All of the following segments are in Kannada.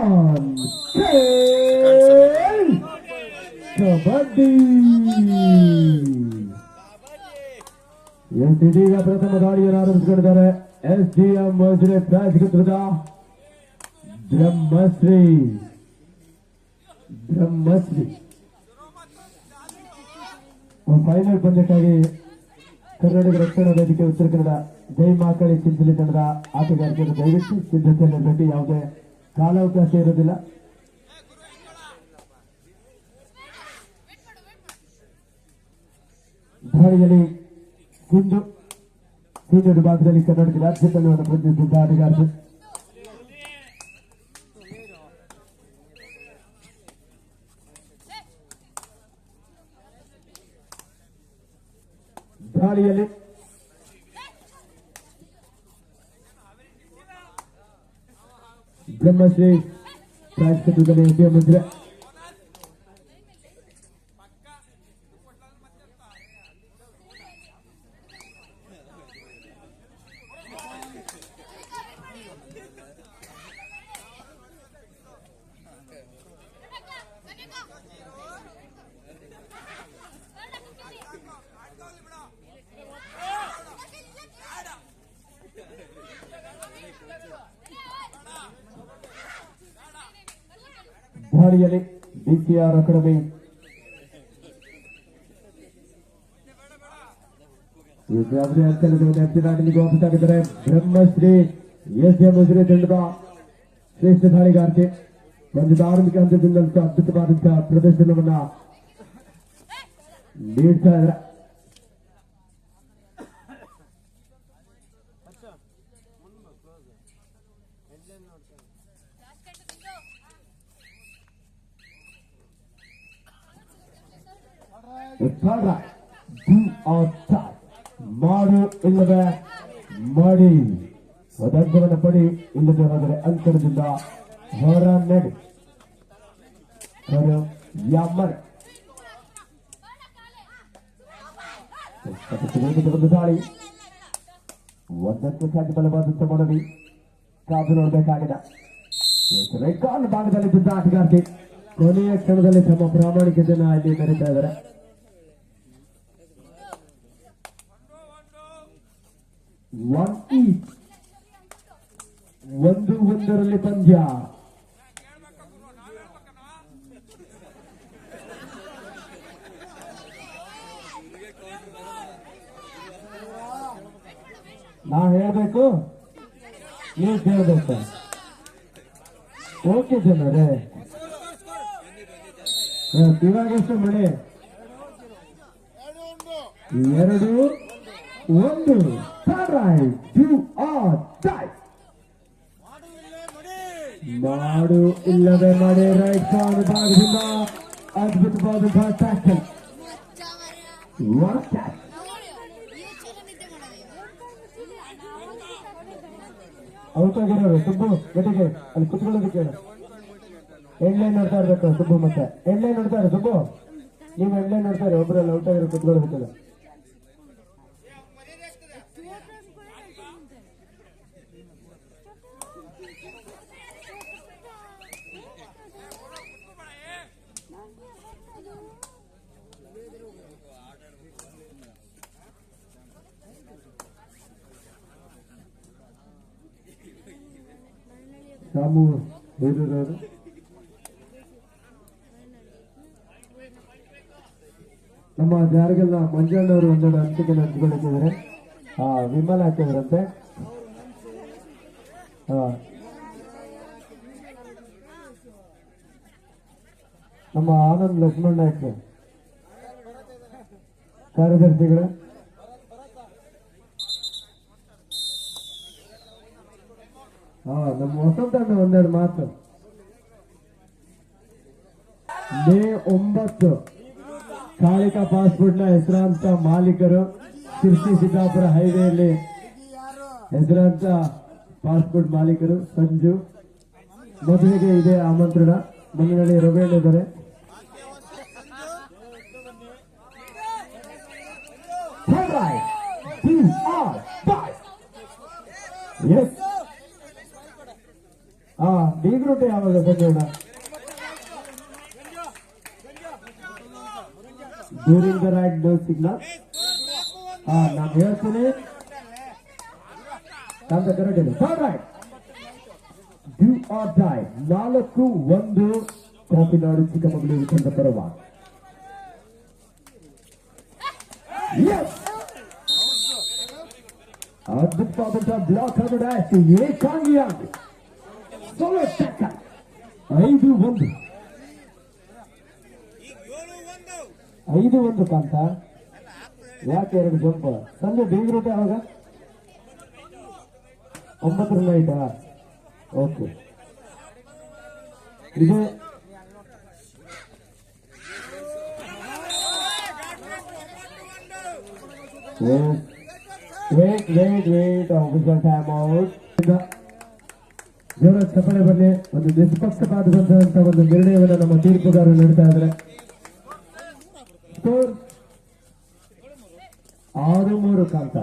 ಆನ್ ಕಬಡ್ಡಿ. ಎಸ್ ಇದೀಗ ಪ್ರಥಮ ದಾಳಿಯನ್ನು ಆರಂಭಿಸಿಕೊಂಡಿದ್ದಾರೆ. ಎಸ್ ಡಿ ಎಂ ವಜ್ರೆ ಪ್ರಾಧಿಕೃತದ ಬ್ರಹ್ಮಶ್ರೀ. ಬ್ರಹ್ಮಶ್ರೀ ಫೈನಲ್ ಪಂದ್ಯಕ್ಕಾಗಿ ಕರ್ನಾಟಕ ರಕ್ಷಣಾ ವೇದಿಕೆ ಉತ್ತರ ಕನ್ನಡ ಜೈ ಮಾಕಳಿ ಚಿಂಚಲಿ ತಂಡದ ಆಟಗಾರರು ದಯವಿಟ್ಟು ಸಿದ್ಧತೆಯಲ್ಲಿರಬೇಕು ಯಾವುದೇ ಕಾಲಾವಕಾಶ ಇರೋದಿಲ್ಲ. ದಾಳಿಯಲ್ಲಿ ಸಿಂಧು ಸೀನಿಯರ್ ವಿಭಾಗದಲ್ಲಿ ಕರ್ನಾಟಕ ರಾಜ್ಯ ತಂಡವನ್ನು ಪ್ರತಿನಿಧಿಸಿದ್ದ ಆಟಗಾರರು ದಾಳಿಯಲ್ಲಿ masih Transfer to the India Mudra ದಾಳಿಯಲ್ಲಿ ಡಿಸಿಆರ್ ಅಕಾಡೆಮಿ ವಿದ್ಯಾರ್ಥಿ ಅಂತರದ ನೆಚ್ಚಿನಾಡಿಗೆ ವಾಪಸ್ ಆಗಿದ್ದಾರೆ. ಬ್ರಹ್ಮಶ್ರೀ ಎಸ್ ಎಂ ಮುಜರೆ ತಂಡದ ಶ್ರೇಷ್ಠ ದಾಳಿಗಾರ್ತಿ. ಒಂದು ಧಾರ್ಮಿಕ ಹಂತದಿಂದಂತ ಅದ್ಭುತವಾದಂತಹ ಪ್ರದರ್ಶನವನ್ನ ನೀಡ್ತಾ ಇದ್ದಾರೆ. ಉತ್ತರ ಡಿ ಆರ್ ಮಾಡು ಇಲ್ಲವೇ ಮಾಡಿ ಒದಂಗವನ್ನು ಪಡಿ ಇಲ್ಲದೆ ಹೋದರೆ ಅಂಕಣದಿಂದ ಹೊರ ನಡಿ ಹೊರ ಯಮ್ಮರ್ ಒಂದು ದಾಳಿ ಒಂದಕ್ಕೆ ಸಾಗಿ ಬಲವಾದಂತ ಮನವಿ ಕಾದು ನೋಡಬೇಕಾಗಿದೆ ರೆಕಾರ್ಡ್ ಭಾಗದಲ್ಲಿ ಬಿದ್ದ ಆಟಗಾರ್ತಿ ಕೊನೆಯ ಕ್ಷಣದಲ್ಲಿ ತಮ್ಮ ಪ್ರಾಮಾಣಿಕತೆಯನ್ನು ಇಲ್ಲಿ ಮೆರೀತಾ ಇದ್ದಾರೆ ಒನ್ ಈಚ್ ಒಂದು ಒಂದರಲ್ಲಿ ಪಂದ್ಯ. ನಾ ಹೇಳ್ಬೇಕು? ನೀವು ಕೇಳ್ಬೇಕು. ಓಕೆ ಜನರೇ. ಇವಾಗ ಎಷ್ಟು ಮಳೆ. ಎರಡು, ಒಂದು. ಟು ಆರ್ ಟೈ ಮಾಡು ಇಲ್ಲದೆ ಮಾಡಿ ರೈಟ್ ಕಾನ್ ಭಾಗದಿಂದ ಅದ್ಭುತವಾದಂತಹ ಟ್ಯಾಕಲ್ ಅವಕಾಗಿರೋರು ಸುಬ್ಬು, ಗಟ್ಟಿಗೆ, ಅಲ್ಲಿ ಕುತ್ಕೊಳ್ಳೋದಕ್ಕೆ ಹೇಳು ಎಣ್ಣೆ ನೋಡ್ತಾ ಇರ್ಬೇಕು ಸುಬ್ಬು ಮತ್ತೆ. ಎಣ್ಣೆ ನೋಡ್ತಾರೆ ಸುಬ್ಬು. ನೀವು ಎಣ್ಣೆ ನೋಡ್ತಾರೆ ಒಬ್ಬರಲ್ಲಿ ಔಟ್ ಆಗಿರೋ ಕುತ್ಕೊಳ್ಳೋದಕ್ಕೆ ರಾಮು ನಮ್ಮ ಜಾರಿಗೆಲ್ಲ ಮಂಜಣ್ಣವರು ಒಂದೆರಡು ಹಂಚಿಕೆ ಹಂಚ್ಕೊಳ್ಳಿದ್ದಾರೆ ಆ, ವಿಮಲ ಹಾಕಿದ್ರಂತೆ. ನಮ್ಮ ಆನಂದ್ ಲಕ್ಷ್ಮಣ್ ನಾಯ್ಕ. ಕಾರ್ಯದರ್ಶಿಗಳು. ನಮ್ಮ ವಸಂತ ಅಣ್ಣ ಒಂದೆರಡು ಮಾತು. ಮೇ ಒಂಬತ್ತು ಕಾಳಿಕಾ ಪಾಸ್ಪೋರ್ಟ್ನ ಹೆಸರಾಂತ ಮಾಲೀಕರು ಶಿರ್ಸಿ ಸಿದ್ದಾಪುರ ಹೈವೇಯಲ್ಲಿ ಹೆಸರಾಂತ ಪಾಸ್ಪೋರ್ಟ್ ಮಾಲೀಕರು ಸಂಜು. ಮದುವೆಗೆ ಇದೆ ಆಮಂತ್ರಣ. ಮನೆಯಲ್ಲಿ ರವೇಣ್ five. Yes. ಆ ಬೀಗ್ರೂಟೆ ಯಾವಾಗ ಸಂಜೋಣ ಡ್ಯೂರಿಂಗ್ ದ ರೈಟ್ ಡೋ ಸಿಗ್ನಲ್ ಹಾ ನಾನು ಹೇಳ್ತೀನಿ ಅಂತ ಕರೆಕ್ಟ್ ಇದೆ ರೈಟ್ ಡ್ಯೂ ಆರ್ ಡೈ ನಾಲ್ಕು ಒಂದು ಕಾಪಿನಾಡು ಚಿಕ್ಕಮಗಳೂರು ತಂಡ ಪರವಾಗಿ Yes! ಅದ್ಭುತವಾದಂತಹ ಬ್ಲಾಕ್ ಆಗಿದೆ ಏಕಾಂಗಿಯಾಗಿ ಸೊಲೋ ಟಕ್ಕರ್ ಐದು ಒಂದು ಐದು ಒಂದು ಕಾಂತ ಯಾಕೆ ಎರಡು ಜಂಪ್ ಸಂಜೆ ಬೀಗ್ರೂಟ ಯಾವಾಗ? ಒಂಬತ್ತರ ನೈಟಾ ಓಕೆ ಇದು wait wait wait officer time out ಜೋರ ಚಪ್ಪಳೆ ಬನ್ನಿ. ಒಂದು ನಿಷ್ಪಕ್ಷಪಾತವಂತ ಒಂದು ನಿರ್ಣಯವನ್ನು ನಮ್ಮ ತೀರ್ಪುಗಾರರು ನೀಡ್ತಾ ಇದ್ದಾರೆ. ಆರು, ಮೂರು ಕಾಂತ.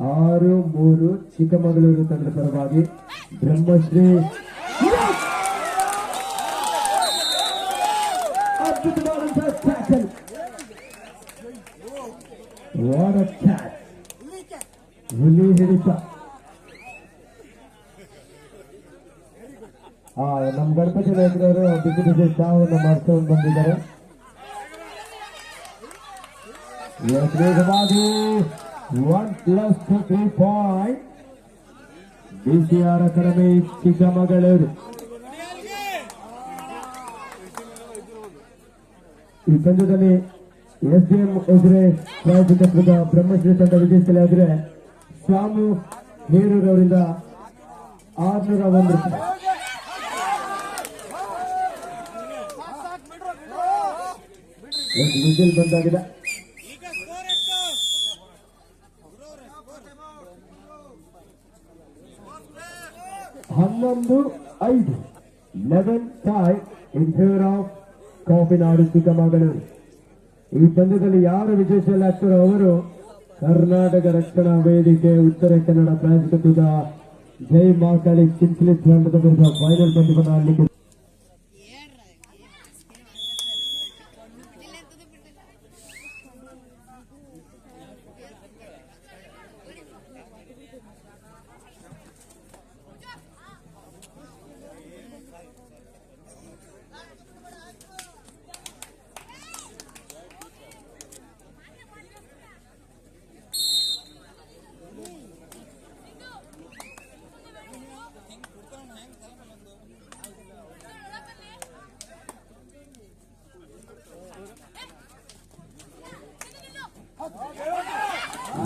ಆರು, ಮೂರು, ಚಿಕ್ಕಮಗಳೂರು ತಂಡದ ಪರವಾಗಿ ಬ್ರಹ್ಮಶ್ರೀ. ಅದ್ಭುತವಾದಂತಹ ಹುಲಿ ಹಿಡಿತ. ನಮ್ಮ ಗಣಪತಿ ನಾಯಕರವರು ಬಿಸಿ ಬಿಸಿ ಚಾವನ್ನು ಮಾಡ್ಕೊಂಡು ಬಂದಿದ್ದಾರೆ. One plus three point BCR academy Chikkamagaluru ಈ ಪಂದ್ಯದಲ್ಲಿ ಎಸ್ ಡಿ ಎಂ ಎದುರೆ ಪ್ರಾಯೋಜಕತ್ವದ ಬ್ರಹ್ಮಶ್ರೀ ತಂಡ ವಿಜಯಿಸಲಾದ್ರೆ ಸ್ವಾಮು ಹೇರೂರವರಿಂದ ಆರ್ನೂರ ಒಂದು ರೂಪಾಯಿ ಬಂದಾಗಿದೆ. ಹನ್ನೊಂದು, ಐದು eleven five in favour of ಕಾಫಿನಾಡು Chikkamagaluru. ಈ ಪಂದ್ಯದಲ್ಲಿ ಯಾರು ವಿಜಯಿಸಲಾಗ್ತಾರೋ ಅವರು? ಕರ್ನಾಟಕ ರಕ್ಷಣಾ ವೇದಿಕೆ ಉತ್ತರ ಕನ್ನಡ ಪ್ರಾಯೋಜಕತ್ವದ ಜೈ ಮಾಕಾಳಿ ಚಿಂಚಲಿ ತಂಡದ ಫೈನಲ್ ಪಂದ್ಯವನ್ನು ಆಡಲಿಕ್ಕೆ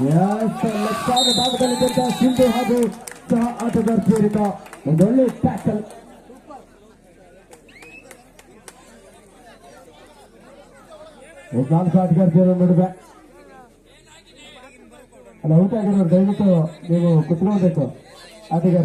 ಲಕ್ಷಾದ ಭಾಗದಲ್ಲಿದ್ದಂತಹ ಸಿಂಧು ಹಾಗೂ ಸಹ ಆಟಗಾರ ಸೇರಿದ ಒಂದೊಳ್ಳೆ ಟ್ಯಾಕಲ್ ನಾಲ್ಕು ಆಟಗಾರ ಸೇರೋ ನಡುವೆ. ಅಲ್ಲ, ಊಟ ಆಗಿರೋರು, ದಯವಿಟ್ಟು ನೀವು ಕುತ್ಕೊಳ್ಬೇಕು. ಆಟಗಾರ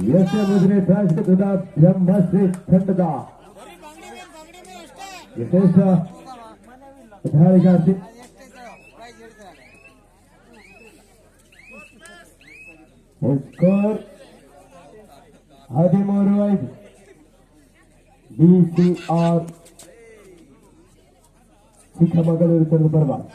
ಬಿಡ್ಬೇಡ ಎಸ್ ಎ ಮುದ್ರೆ ಪ್ರಾಯೋಜಕತ್ವದ ಬ್ರಹ್ಮಶ್ರೀ ತಂಡದ ಬರೀ ಬಂಗಡಿ ಮೇಲೆ ಬಂಗಡಿ ಮೇಲೆ ಅಷ್ಟೇ ವಿಶೇಷ ಧಾರಿಗಾರ್ತಿ ಸ್ಕೋರ್ ಹದಿಮೂರು ಐದು ಬಿಸಿಆರ್ ಚಿಕ್ಕಮಗಳೂರು ತಂಡ ಬರಬಾರ್ದು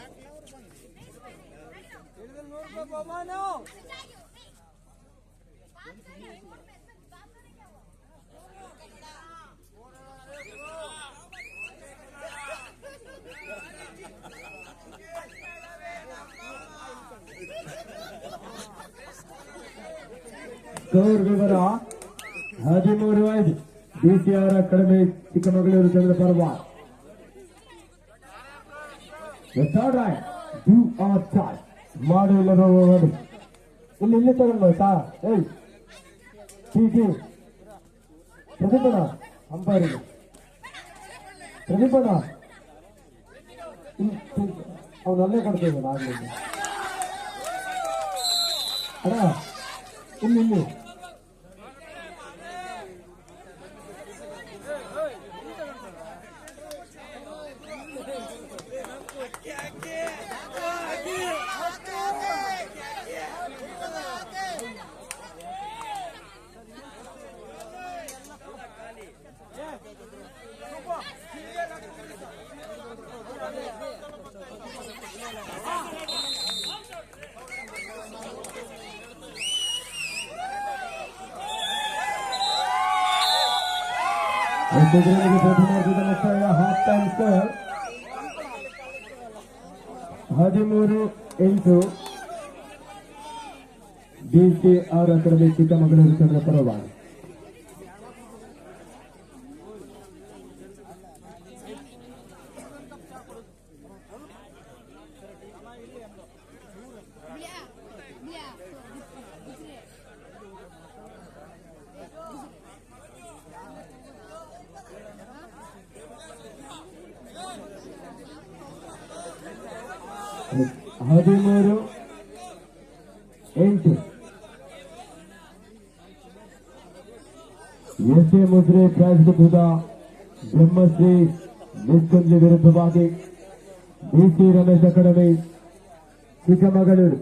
ಸ್ಕೋರ್ ವಿವರ ಹದಿಮೂರು ಐದು ಬಿಸಿಆರ್ ಕಡಿಮೆ ಚಿಕ್ಕಮಗಳೂರು ತಂಡದ ಪರವಾಗಿ ಡೂ ಆರ್ ಚಾಯ್ ಮಾಡು ಇಲ್ಲದ ನೋಡಿ ಇಲ್ಲಿ ಇಲ್ಲಿ ತಗೊಂಡು ಸಾ ಏಯ್ ಟಿಟಿ ಪ್ರದೀಪಣ್ಣ ಅಂಪೈರಿಗೆ ಪ್ರದೀಪಣ್ಣ ಅವನಲ್ಲೇ ಕೊಡ್ತಾ ಇದ್ದಾನೆ ಆಗ್ಲಿ ಅಣ್ಣ ಇಲ್ಲಿ ಇಲ್ಲಿ ಪ್ರಥಮಾರ್ಧದ ಮುಕ್ತಾಯ ಹಾಫ್ ಟೈಮ್ ಸ್ಕೋರ್ ಹದಿಮೂರು ಎಂಟು. ಬಿಸಿ ಆರ್ ಅಕಾಡೆಮಿ ಚಿಕ್ಕಮಗಳೂರು ತಂಡದ ಹದಿಮೂರು ಎಂಟು ಎಸ್ ಎ ಮುದ್ರೆ ಪ್ರಾಯೋಜಿತ ಬ್ರಹ್ಮಶ್ರೀ ನಿಸ್ಕುಂಜ ವಿರುದ್ಧವಾಗಿ ಬಿಸಿ ರಮೇಶ್ ಅಕಾಡೆಮಿ ಚಿಕ್ಕಮಗಳೂರು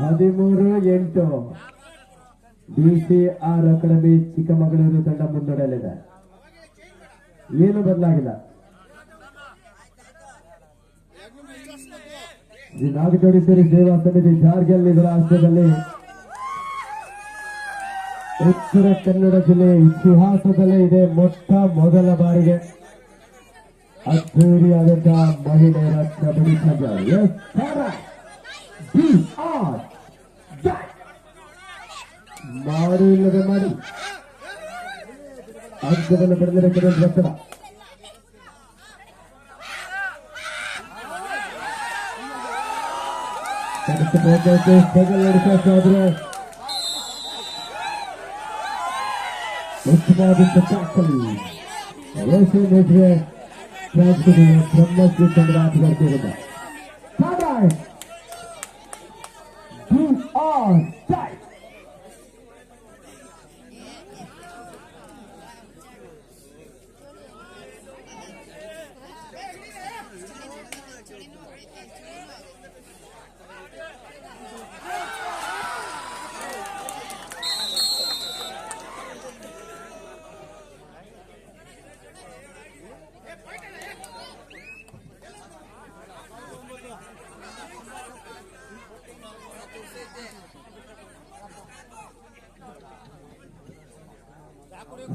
ಹದಿಮೂರು ಎಂಟು ಬಿಸಿ ಆರ್ ಅಕಾಡೆಮಿ ಚಿಕ್ಕಮಗಳೂರು ತಂಡ ಮುನ್ನಡೆಯಲಿದೆ ಏನು ಬದಲಾಗಿಲ್ಲ. ಶ್ರೀ ನಾಗಚೋಡೇಶ್ವರಿ ಸೇವಾ ಸಮಿತಿ ಜಾರ್ಗಲ್ ಇದರ ಆಶ್ರಯದಲ್ಲಿ ಉತ್ತರ ಕನ್ನಡ ಜಿಲ್ಲೆ ಇತಿಹಾಸದಲ್ಲೇ ಇದೆ ಮೊಟ್ಟ ಮೊದಲ ಬಾರಿಗೆ. ಅದ್ದೂರಿಯಾದಂತಹ ಮಹಿಳೆಯರ ಕಬಡ್ಡಿ ಪಂದ್ಯ ಎಸ್ ಬಿ ಆರ್ ಮಾರು ಇಲ್ಲದೆ ಮಾಡಿ ಅಂಕವನ್ನು ಪಡೆದಿರುವ ಒತ್ತಡ ಕನಿಷ್ಠ ಪ್ರಯತ್ನಕ್ಕೆ ಸ್ಟ್ರಗಲ್ ನಡೆಸೋದಾದ್ರೆ ಉತ್ತಮವಾದಂಥ ಟ್ಯಾಕಲ್ ಎಸ್ ಮೇಟ್ರೆ ರಾಜ್ಯದ ಬ್ರಹ್ಮಶ್ರೀ ತಂಡದ ಆಟಗಾರ್ತಿಯಿಂದ Two on strike.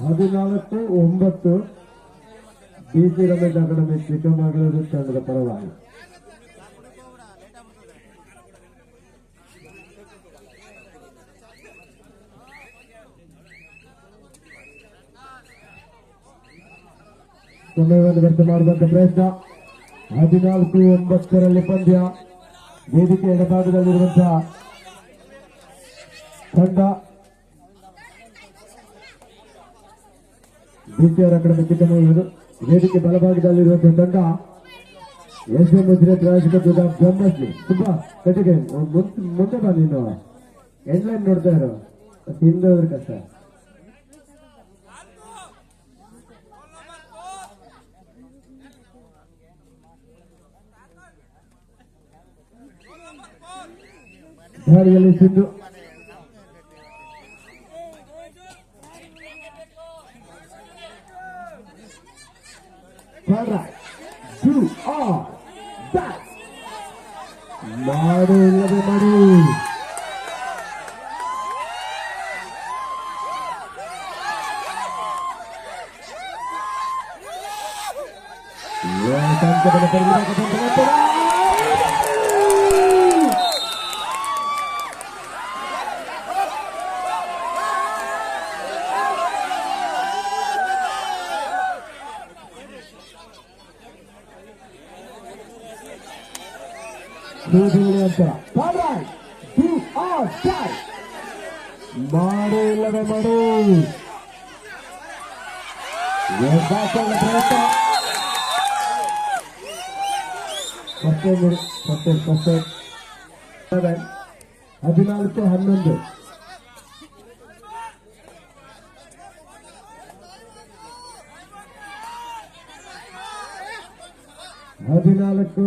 ಹದಿನಾಲ್ಕು, ಒಂಬತ್ತು ಬಿಸಿ ರಮೇಶ್ ಅಕಾಡೆಮಿ ಚಿಕ್ಕಮಗಳೂರು ತಂಡದ ಪರವಾಗಿ. ಸಮಯವನ್ನು ವ್ಯರ್ಥ ಮಾಡುವಂತ ಪ್ರಯತ್ನ. ಹದಿನಾಲ್ಕು, ಒಂಬತ್ತರಲ್ಲಿ ಪಂದ್ಯ. ವೇದಿಕೆ ಎಡಭಾಗದಲ್ಲಿರುವಂತಹ ತಂಡ. ಬಿಸಿಆರ್ ಅಕಾಡೆಮಿ ಇವರು ವೇದಿಕೆ ಬಲಭಾಗದಲ್ಲಿರುವಂತಹ ತಂಡ ಎಸ್ ಎಂ ಮುದ್ರೆ ಪ್ರಾಯೋಜಕ ಬ್ರಹ್ಮಶ್ರೀ. ತುಂಬಾ ಕಟ್ಟಿಗೆ. ಮುಂದೆ ಬಾ ನೀನು ಹೆಡ್ಲೈನ್ ನೋಡ್ತಾ ಇರೋ. ಹಿಂದೆ ಹೋದ್ರೆ ಕಷ್ಟ. ದಾರಿಯಲ್ಲಿ ಸಿದ್ದು ರೈಟ್ ಟು ಆರ್ ಬ್ಯಾಕ್ ಮಾಡು ಇಲ್ಲದೆ ಮಾಡಿ ಏಕಾಂತವನ್ನು ತೆಗೆದುಕೊಳ್ಳತಕ್ಕಂಥ ನಂತರ ಸೂಚನೆ ಅಂತ ಕಾಮ್ರಾಡ್ ಟು ಆರ್ ಡೈ ಇಲ್ಲದೆ ಮಾಡು. ಹದಿನಾಲ್ಕು ಹನ್ನೊಂದು. ಹದಿನಾಲ್ಕು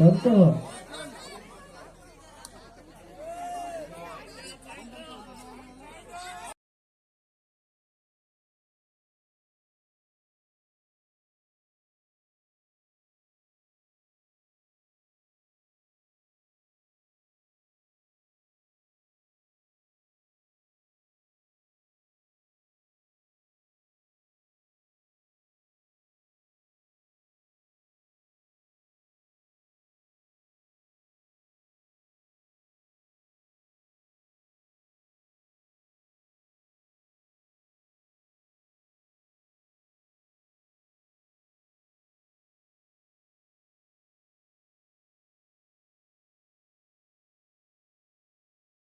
ಹತ್ತು.